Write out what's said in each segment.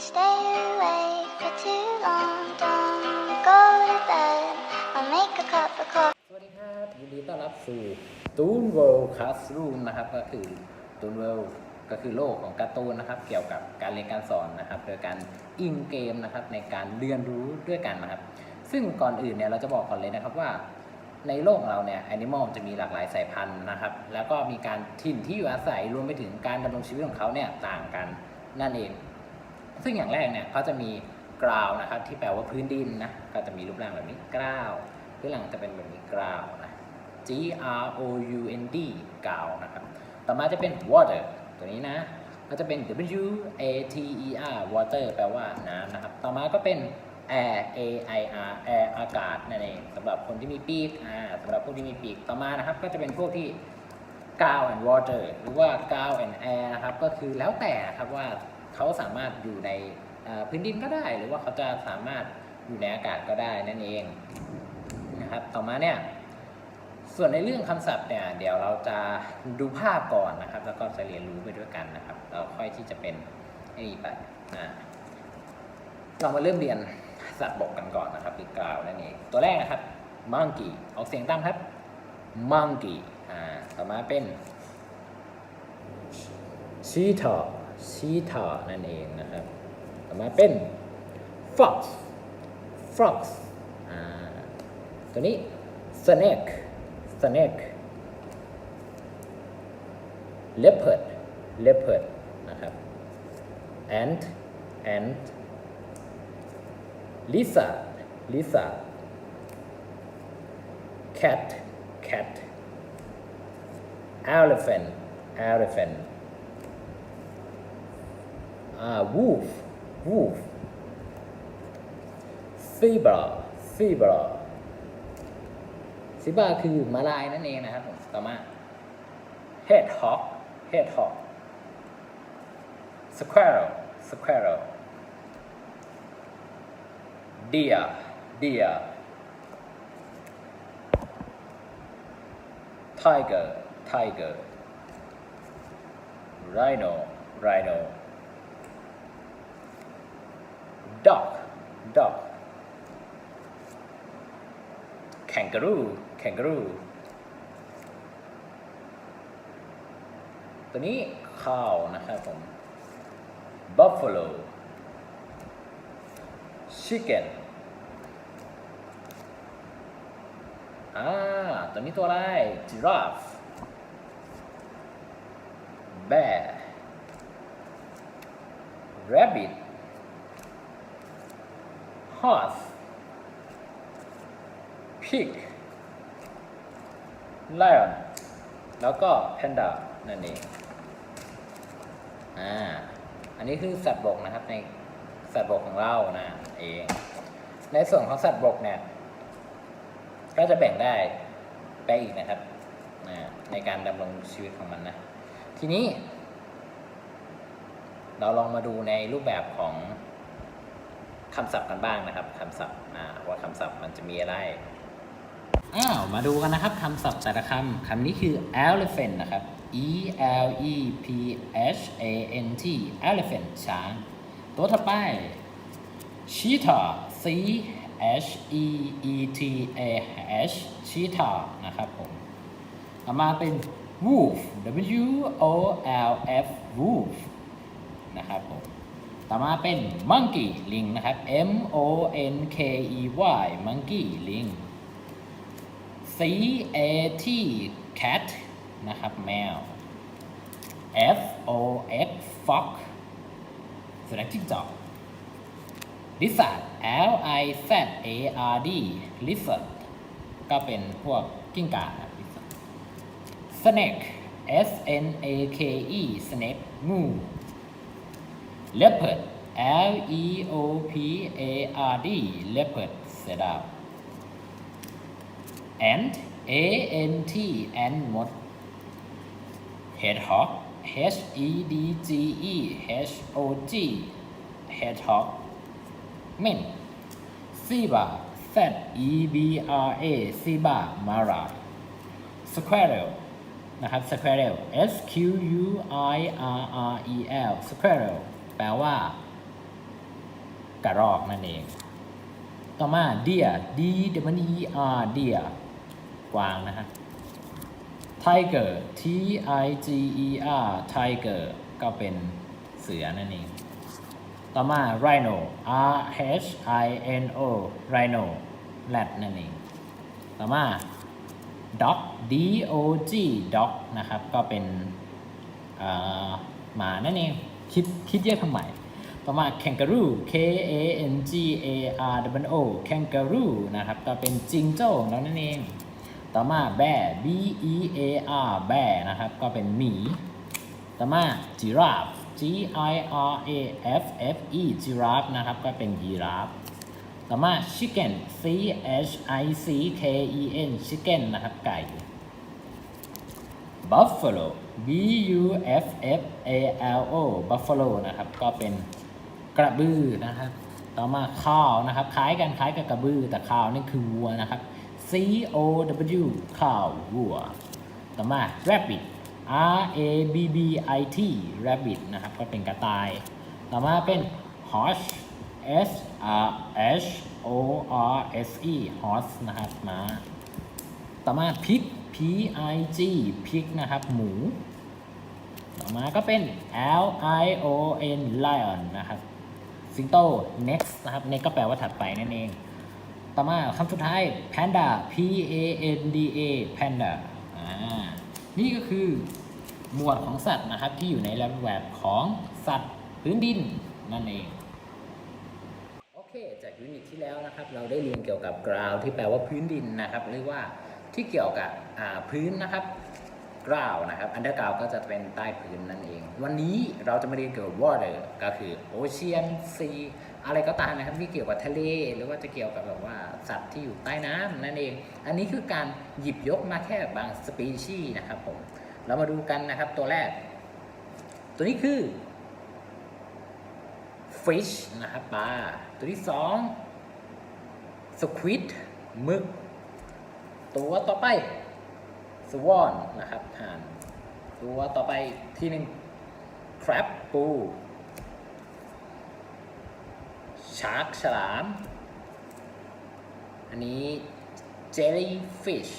stay awake for too long. Don't go to bed. I'll make a cup of coffee. สวัสดีครับยินดีต้อนรับสู่ Toon World Classroom นะครับ ก็คือ Toon World ก็คือโลกของการ์ตูนนะครับ เกี่ยวกับการเรียนการสอนนะครับ โดยการอิงเกมนะครับ ในการเรียนรู้ด้วยกันนะครับ ซึ่งก่อนอื่นเนี่ยเราจะบอกก่อนเลยนะครับว่าในโลกของเราเนี่ยแอนิมอลจะมีหลากหลายสายพันธุ์นะครับ แล้วก็มีการถิ่นที่อยู่อาศัยรวมไปถึงการดำรงชีวิตของเขาเนี่ยต่างกันนั่นเอง ซึ่งอย่างแรกเนี่ยเขาจะมีกราวนะครับที่แปลว่าพื้นดินนะก็จะมีรูปร่างแบบนี้กราวพื้นหลังจะเป็นแบบนี้กราวนะ G R O U N D กราวนะครับต่อมาจะเป็น water ตัวนี้นะก็จะเป็น W A T E R water แปลว่าน้ำนะครับ ต่อมาก็เป็น air A I R air อากาศนั่นเองสำหรับคนที่มีปีกอ่าสำหรับพวกที่มีปีกต่อมานะครับ ก็จะเป็นพวกที่กาว and water หรือว่ากาว and air นะครับ ก็คือแล้วแต่นะครับว่า เขาสามารถอยู่ในพื้นดินก็ได้ หรือว่าเขาจะสามารถอยู่ในอากาศก็ได้นั่นเองนะครับต่อมาเนี่ยส่วนในเรื่องคำศัพท์เนี่ยเดี๋ยวเราจะดูภาพก่อนนะครับ แล้วก็จะเรียนรู้ไปด้วยกันนะครับ เราค่อยที่จะเป็นไอ้นี่ไปอ่าเรามาเริ่มเรียนสัตว์บกกันก่อนนะครับคือกล่าวนั่นเองตัวแรกนะครับ monkey ออกเสียงตามครับ monkey อ่าต่อมาเป็น cheetah cheetah นั่นเองนะครับ ต่อมาเป็น fox fox ตัวนี้ snake snake leopard leopard นะครับ ant ant lizard lizard cat cat elephant elephant wolf wolf zebra zebra ซิบาคือมาลายนั่นเองนะครับผมต่อมา hedgehog hedgehog squirrel squirrel deer deer tiger tiger rhino rhino dog dog kangaroo kangaroo ตัวนี้ cow นะครับผม buffalo chicken อ่า ตัวนี้ตัวอะไร giraffe bear rabbit horse pig lion แล้วก็ panda นั่นเอง อ่า อันนี้คือสัตว์บกนะครับในสัตว์บกของเรานะเอง ในส่วนของสัตว์บกเนี่ย ก็จะแบ่งได้ไปอีกนะครับในการดำรงชีวิตของมันนะ ทีนี้ เราลองมาดูในรูปแบบของ คำศัพท์กันบ้างนะครับคำศัพท์อ่าว่าคำศัพท์มันจะมีอะไรอ้าวมาดูกันนะครับคำศัพท์แต่ละคำคำนี้คือ elephant นะครับ e l e p h a n t elephant ช้าง ตัวถัดไป cheetah c h e e t a h cheetah นะครับผมต่อมาเป็น wolf w o l f wolf นะครับผม ต่อมาเป็น monkey ลิงนะครับ m o n k e y monkey ลิง C A T cat นะครับแมว F O X fox สุนัขจิ้งจอก lizard L I Z A R D lizard ก็เป็นพวกกิ้งก่าครับ snake S N A K E snake งู leopard L E O P A R D leopard เสือดาว ant a n t ant มด hedgehog h e d g e h o g hedgehog เม่น zebra z e b r a zebra mara squirrel นะครับ squirrel s q u i r r e l squirrel แปลว่า กระรอกนั่นเอง ต่อมา deer d w e r deer กวางนะฮะ tiger t i g e r tiger ก็เป็นเสือนั่นเอง ต่อมา rhino r h i n o rhino แรดนั่นเอง ต่อมา dog d o g dog นะครับ ก็เป็นหมานั่นเอง คิดคิดแยกทำไมต่อมา kangaroo k a n g a r W o kangaroo นะครับก็เป็นจิงโจ้แล้วนั่นเอง ต่อมาแบ่ b e a r bear นะครับก็เป็นหมี ต่อมา giraffe g i r a f f e giraffe นะครับก็เป็นยีราฟต่อมา chicken c h i c k e n chicken นะครับไก่ buffalo b u f f a l o buffalo นะครับ ก็เป็นกระบือนะครับ ต่อมาข้าวนะครับ คล้ายกันคล้ายกับกระบือ แต่ข้าวนี่คือวัวนะครับ c o w ข้าววัว ต่อมา rabbit r a b b i t rabbit นะครับ ก็เป็นกระต่าย ต่อมาเป็น horse s r h o r s e horse นะครับม้าต่อมา pig p i g pig นะครับหมู ต่อมาก็เป็น l i o n lion นะครับสิงโต next นะครับ next ก็แปลว่าถัดไปนั่นเอง ต่อมาคำสุดท้าย panda p a n d a panda อ่านี่ก็คือหมวดของสัตว์นะครับ ที่อยู่ในระแวบของสัตว์พื้นดินนั่นเองโอเคจากยูนิตที่แล้วนะครับ เราได้เรียนเกี่ยวกับ ground ที่แปลว่าพื้นดินนะครับเรียกว่า ที่เกี่ยวกับพื้นนะครับ ground นะครับ underground ก็จะเป็นใต้พื้นนั่นเอง วันนี้เราจะมาเรียนเกี่ยวกับ water ก็คือ ocean sea อะไรก็ตามนะครับที่เกี่ยวกับทะเล หรือว่าจะเกี่ยวกับแบบว่าสัตว์ที่อยู่ใต้น้ำนั่นเอง อันนี้คือการหยิบยกมาแค่บางสปีชีส์นะครับผมเรามาดูกันนะครับตัวแรก ตัวนี้คือ fish นะครับปลาตัวที่สอง squid มึก ตัวต่อไป swan นะครับห่าน ตัวต่อไปที่หนึ่ง crab ปู shark ฉลาม อันนี้ jellyfish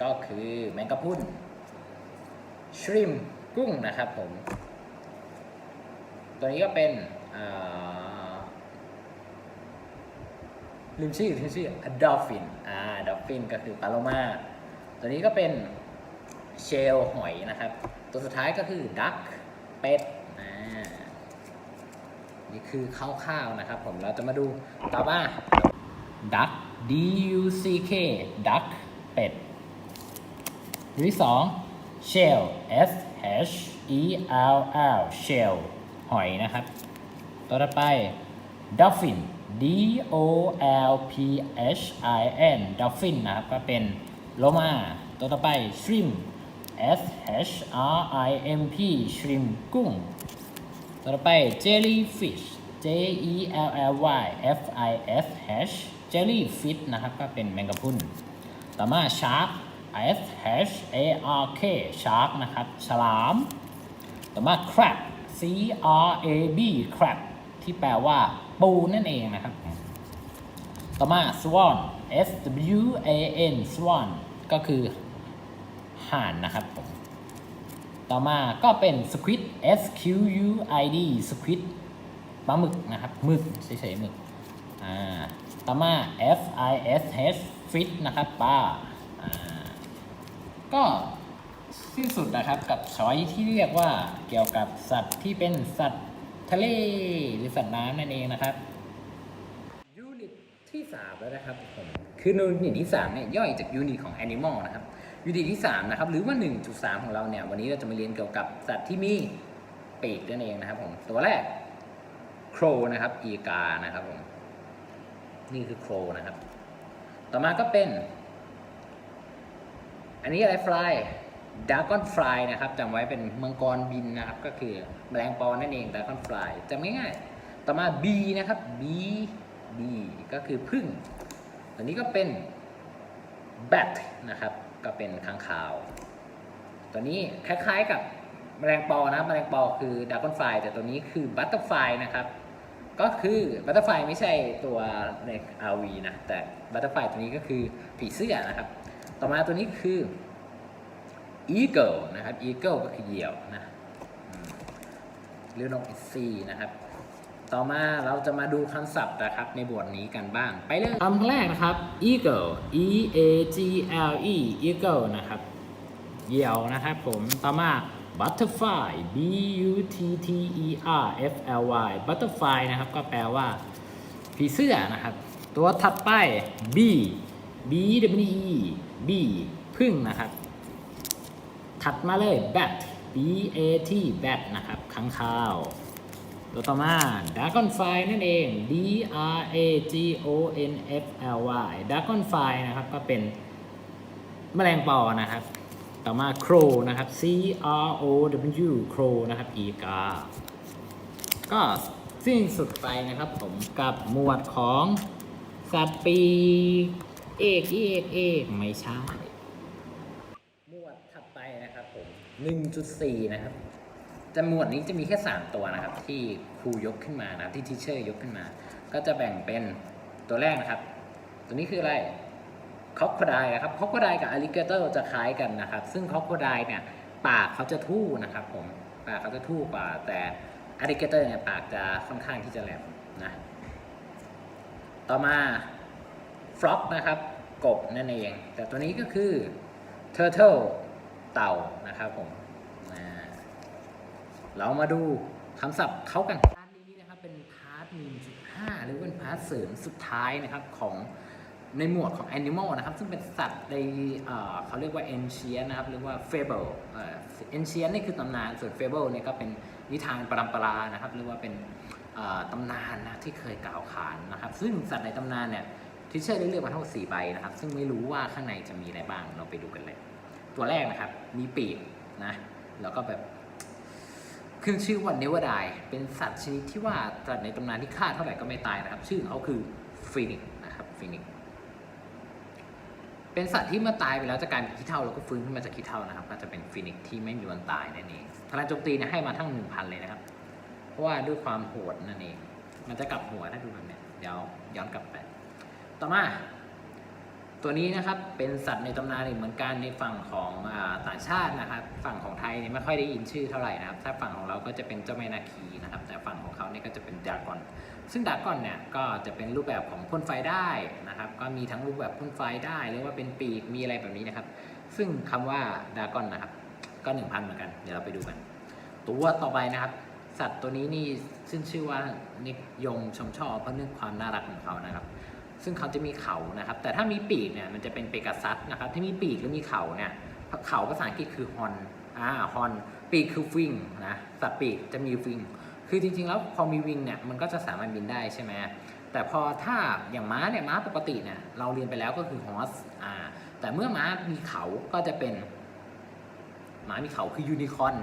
ก็คือแมงกะพรุน shrimp กุ้งนะครับผม ตัวนี้ก็เป็นอ่า ลืมชื่อลืมชื่อ dolphin อ่า dolphin ก็คือปลาโลมาตัวนี้ก็เป็นเชลหอยนะครับ ตัวสุดท้ายก็คือ duck เป็ดอ่านี่คือคร่าวๆนะครับผมเราจะมาดูต่อมา duck d u c k duck เป็ดตัวที่สอง shell s h e l l shell หอยนะครับ ตัวต่อไป dolphin d o l p h i n dolphin นะครับ ก็เป็นโลมาตัวต่อไป shrimp s h r i m p shrimp กุ้ง ตัวต่อไป jellyfish j e l l y f i s h jellyfish นะครับ ก็เป็นแมงกะพรุนต่อมา shark s h a r k shark นะครับ ฉลาม ต่อมา crab c r a b crab ที่แปลว่า ปูนั่นเองนะครับ ต่อมา swan s w a n swan ก็คือห่านนะครับผมต่อมาก็เป็น squid s q u i d squid ปลาหมึกนะครับหมึกเฉยๆหมึกอ่าต่อมา f i s h fish นะครับปลาอ่าก็สิ้นสุดนะครับกับช้อยที่เรียกว่าเกี่ยวกับสัตว์ที่เป็นสัตว์ ทะเลหรือสัตว์น้ำนั่นเองนะครับยูนิตที่3แล้วนะครับผมคือยูนิตที่3เนี่ยย่อยจากยูนิตของ Animal นะครับยูนิตที่3นะครับหรือว่า 1.3 ของเราเนี่ยวันนี้เราจะมาเรียนเกี่ยวกับสัตว์ที่มีปีกนั่นเองนะครับผมตัวแรกโครนะครับอีกานะครับผมนี่คือโครนะครับ ต่อมาก็เป็น อันนี้อะไรฟลาย ดากอนฟลายนะครับจำไว้เป็นมังกรบินนะครับ ก็คือแมลงปอนั่นเองดากอนฟลายจำง่ายๆต่อมา B นะครับ B B ก็คือพึ่งตัวนี้ก็เป็น bat นะครับก็เป็นค้างคาว ตัวนี้คล้ายๆกับแมลงปอนะแมลงปอคือดากอนฟลายแต่ตัวนี้คือบัตเตอร์ฟลายนะครับก็คือบัตเตอร์ไฟไม่ใช่ตัวใน RV นะแต่บัตเตอร์ไฟตัวนี้ก็คือผีเสื้อนะครับ ต่อมาตัวนี้คือ Eagle นะครับ Eagle ก็คือเหยี่ยวนะหรือนกอิซีนะครับ ต่อมาเราจะมาดูคำศัพท์นะครับในบทนี้กันบ้าง ไปเลยคำแรกนะครับ eagle e a g l e eagle นะครับเหยี่ยวนะครับผมต่อมา butterfly b u t t e r f l y butterfly นะครับก็แปลว่าผีเสื้อนะครับ ตัวถัดไป b b w e b พึ่งนะครับ ถัดมาเลย bat b a t bat นะครับค้างคาวตัวต่อมา Dragonfly นั่นเอง D R A G O N F L Y Dragonfly นะครับ ก็เป็นแมลงปอนะครับ ต่อมา Crow นะครับ C R O W Crow นะครับ อีกา ก็สิ้นสุดไปนะครับผมกับหมวดของสัตว์ปี เอกเอกเอกไม่ใช่ หมวดถัดไปนะครับผม 1.4 นะครับแต่หมวดนี้จะมีแค่ 3 ตัวนะครับ ที่ครูยกขึ้นมานะที่ทิเชอร์ยกขึ้นมา ก็จะแบ่งเป็นตัวแรกนะครับ ตัวนี้คืออะไรคอกโคไดนะครับคอกโคไดกับอลิเกเตอร์จะคล้ายกันนะครับ ซึ่งคอกโคไดเนี่ยปากเขาจะทู่นะครับผมปากเขาจะทู่กว่า แต่อลิเกเตอร์เนี่ยปากจะค่อนข้างที่จะแหลมนะต่อมาฟล็อกนะครับกบนั่นเอง แต่ตัวนี้ก็คือ turtle เเต่านะครับผมเรามาดูคำศัพท์เขากันพาร์ทนี้นะครับเป็นพาร์ท1.5 หรือเป็นพาร์ทเสริมสุดท้ายนะครับของในหมวดของ Animal นะครับ ซึ่งเป็นสัตว์ในเขาเรียกว่า Ancient นะครับหรือว่า Fable เอ่อ Ancient นี่คือตำนาน ส่วน Fable เนี่ยก็เป็นนิทานปรำปรานะครับหรือว่าเป็นตำนานนะที่เคยกล่าวขานนะครับ ซึ่งสัตว์ในตำนานเนี่ยทิเชอร์ได้เลือกมาทั้งหมด4ใบนะครับ ซึ่งไม่รู้ว่าข้างในจะมีอะไรบ้างเราไปดูกันเลย ตัวแรกนะครับ มีปีกนะ แล้วก็แบบขึ้นชื่อว่าเนวดายเป็นสัตว์ชนิดที่ว่าสัตว์ในตำนานที่ฆ่าเท่าไหร่ก็ไม่ตายนะครับ ชื่อเขาคือฟีนิกนะครับฟีนิกเป็นสัตว์ที่เมื่อตายไปแล้วจะกลายเป็นขี้เถ้าแล้วก็ฟื้นขึ้นมาจากขี้เถ้านะครับ ก็จะเป็นฟีนิกที่ไม่มีวันตายนั่นเองพลังโจมตีเนี่ยให้มาทั้งหนึ่งพันเลยนะครับ เพราะว่าด้วยความโหดนั่นเอง มันจะกลับหัวถ้าดูแบบเนี้ยเดี๋ยวย้อนกลับไป ต่อมา ตัวนี้นะครับเป็นสัตว์ในตำนานเหมือนกันในฝั่งของอต่างชาตินะครับ ฝั่งของไทยเนี่ยไม่ค่อยได้ยินชื่อเท่าไหร่นะครับ ถ้าฝั่งของเราก็จะเป็นเจ้าแม่นาคีนะครับ แต่ฝั่งของเขาเนี่ยก็จะเป็นดากอน ซึ่งดากอนเนี่ยก็จะเป็นรูปแบบของพ่นไฟได้นะครับ ก็มีทั้งรูปแบบพ่นไฟได้หรือว่าเป็นปีกมีอะไรแบบนี้นะครับ ซึ่งคำว่าดากอนนะครับก็1,000เหมือนกันเดี๋ยวเราไปดูกัน ตัวต่อไปนะครับ สัตว์ตัวนี้นี่ซึ่งชื่อว่านิยมชมชอบเพราะเรื่องความน่ารักของเขานะครับ ซึ่งเขาจะมีเขานะครับ แต่ถ้ามีปีกเนี่ยมันจะเป็นเปกัสซัสนะครับ ที่มีปีกหรือมีเขาเนี่ยเขาภาษาอังกฤษคือฮอนอ่าฮอนปีกคือฟิงนะสัตว์ปีกจะมีฟิงคือจริงๆแล้วพอมีวิงเนี่ยมันก็จะสามารถบินได้ใช่ไหมแต่พอถ้าอย่างม้าเนี่ยม้าปกติเนี่ยเราเรียนไปแล้วก็คือฮอสอ่าแต่เมื่อม้ามีเขาก็จะเป็นม้ามีเขาคือยูนิคอร์น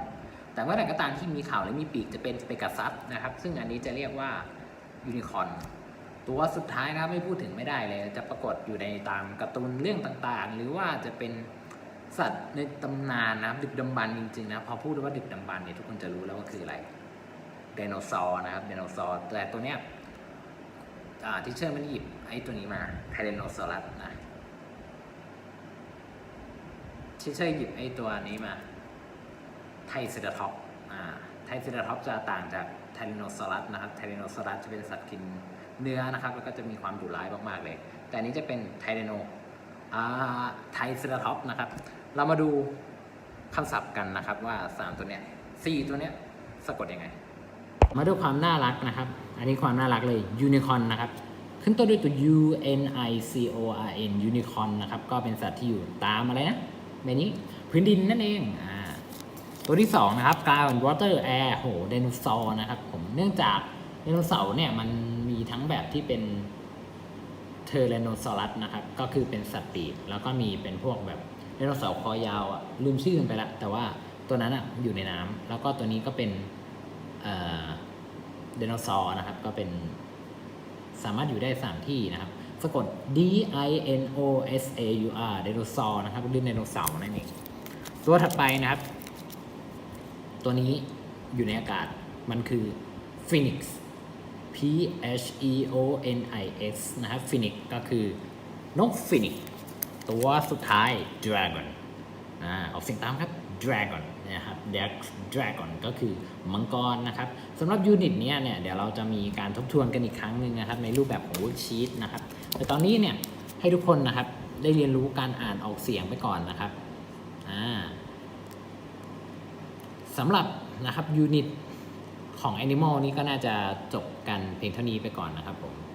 แต่เมื่อไหร่ก็ตามที่มีเขาและมีปีกจะเป็นเปกัสซัสนะครับ ซึ่งอันนี้จะเรียกว่ายูนิคอร์น ตัวสุดท้ายนะครับไม่พูดถึงไม่ได้เลย จะปรากฏอยู่ในตามการ์ตูนเรื่องต่างๆ หรือว่าจะเป็นสัตว์ในตำนานนะดึกดำบรรพ์จริงๆนะพอพูดว่าดึกดำบรรพ์เนี่ยทุกคนจะรู้แล้วว่าคืออะไรไดโนเสาร์นะครับไดโนเสาร์แต่ตัวเนี้ยอ่าที่เชิญมันหยิบไอ้ตัวนี้มาไทเรโนซอรัสนะที่เชิญหยิบไอ้ตัวนี้มา ไทเซราท็อปอ่าไทเซราท็อปจะต่างจากไทเรโนซอรัสนะครับไทเรโนซอรัสจะเป็นสัตว์กิน เนื้อนะครับ แล้วก็จะมีความดุร้ายมากๆเลย แต่นี้จะเป็นไทเรโนไทเซราท็อปนะครับ เรามาดูคำศัพท์กันนะครับว่า 3 ตัวเนี้ย4ตัวเนี้ยสะกดยังไง มาดูความน่ารักนะครับ อันนี้ความน่ารักเลยยูนิคอนนะครับ ขึ้นต้นด้วยตัว U N I C O R N ยูนิคอนนะครับ ก็เป็นสัตว์ที่อยู่ตามอะไรนะในนี้พื้นดินนั่นเองอ่าตัวที่ 2 นะครับกลายเป็น water air โหไดโนเสาร์นะครับผมเนื่องจากไดโนเสาร์เนี่ยมัน ทั้งแบบที่เป็นเทอร์เรโนซอรัสนะครับ ก็คือเป็นสัตว์ปีกแล้วก็มีเป็นพวกแบบไดโนเสาร์คอยาวอะลืมชื่อมันไปแล้วแต่ว่าตัวนั้นอะอยู่ในน้ำแล้วก็ตัวนี้ก็เป็นไดโนเสาร์นะครับ ก็เป็นสามารถอยู่ได้ 3 ที่นะครับสะกด D I N O S A U R ไดโนเสาร์นะครับหรือไดโนเสาร์นั่นเองตัวถัดไปนะครับ ตัวนี้อยู่ในอากาศมันคือ Phoenix P H E O N I X นะครับ Phoenix ก็คือนก Phoenix ตัวสุดท้าย Dragon อ่าออกเสียงตามครับ Dragon นะครับ Dragon ก็คือมังกรนะครับสำหรับยูนิตเนี้ยเนี่ยเดี๋ยวเราจะมีการทบทวนกันอีกครั้งหนึ่งนะครับ ในรูปแบบของ worksheet นะครับแต่ตอนนี้เนี่ยให้ทุกคนนะครับได้เรียนรู้การอ่านออกเสียงไปก่อนนะครับอ่าสำหรับนะครับยูนิตของ Animal นี้ก็น่าจะจบ กันเพียงเท่านี้ไปก่อนนะครับผม